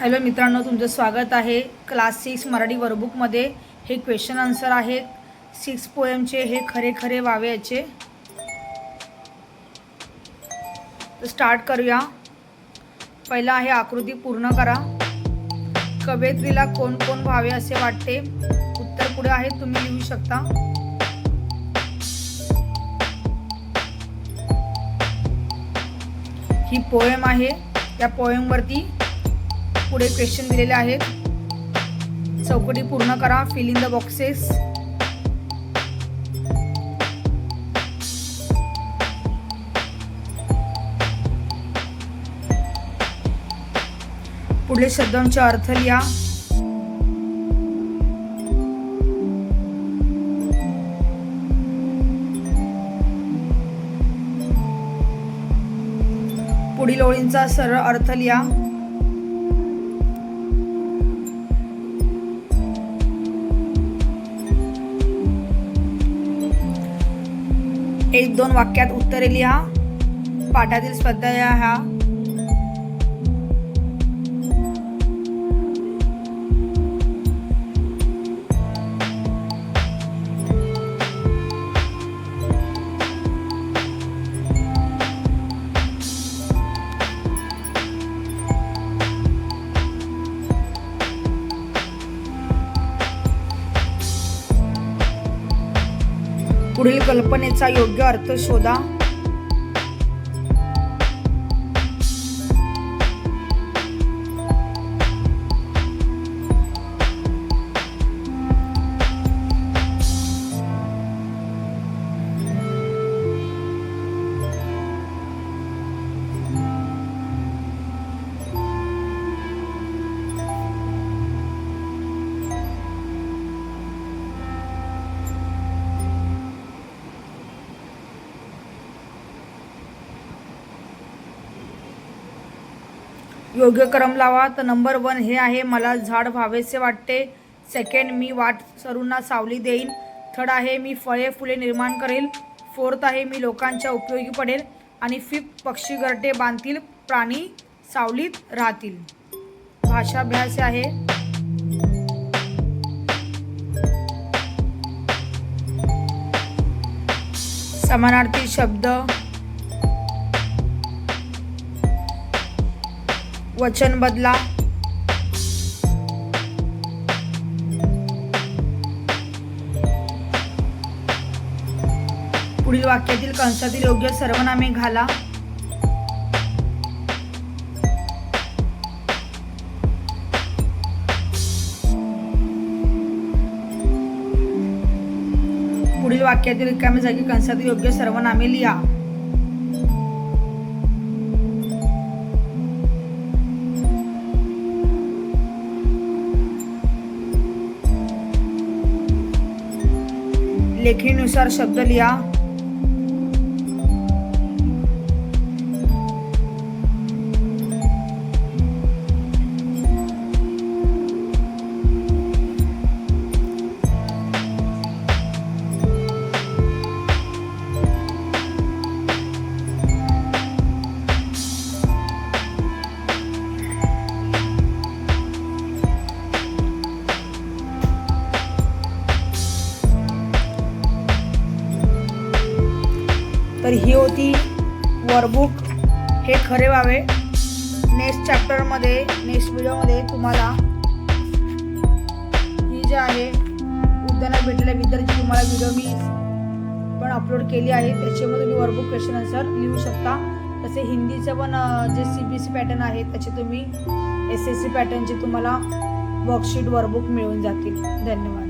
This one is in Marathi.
हॅलो मित्रांनो तुमचं स्वागत आहे क्लास सिक्स मराठी वर्कबुकमध्ये हे क्वेश्चन आन्सर आहेत. सिक्स पोएमचे हे खरे खरे वावे याचे तर स्टार्ट करूया. पहिला आहे आकृती पूर्ण करा. कवयित्रीला कोण कोण व्हावे असे वाटते? उत्तर पुढे आहे तुम्ही लिहू शकता. ही पोएम आहे. त्या पोएमवरती पुढे क्वेश्चन दिलेले आहेत. चौकटी पूर्ण करा. फिल इन द बॉक्सेस पुढे शब्दांचे अर्थ लिहा. पुढील ओळींचा सरळ अर्थ लिहा. एक दोन वाक्यात उत्तरे लिहा. पाठातील स्वाध्याय हा पुढील कल्पनेचा योग्य अर्थ शोधा. योग्य क्रम लावा. तर नंबर वन हे आहे मला झाड व्हावेसे वाटते. सेकंड मी वाट सरूंना सावली देईन. थर्ड आहे मी फळे फुले निर्माण करेल. फोर्थ आहे मी लोकांच्या उपयोगी पडेल. आणि फिफ्थ पक्षी घरटे बांधतील प्राणी सावलीत राहतील. भाषाभ्यास आहे. समानार्थी शब्द. वचन बदला. पुढील वाक्यातील कंसातील योग्य सर्वनामे घाला. पुढील वाक्यातील रिकामी जागी कंसातील योग्य सर्वनामे लिहा. लेखीनुसार शब्द लिहा. तर ही होती वर्कबुक हे खरे व्हावे. नेक्स्ट चॅप्टरमध्ये नेक्स्ट व्हिडिओमध्ये तुम्हाला ही जे आहे उद्याना भेटलेल्या विद्यार्थी तुम्हाला व्हिडिओ मी पण अपलोड केली आहे. त्याच्यामध्ये तुम्ही वर्कबुक क्वेश्चन आन्सर लिहू शकता. तसे हिंदीचं पण जे सी बी सी पॅटर्न आहे त्याचे तुम्ही एस एस सी पॅटर्नचे तुम्हाला वर्कशीट वर्कबुक मिळून जातील. धन्यवाद.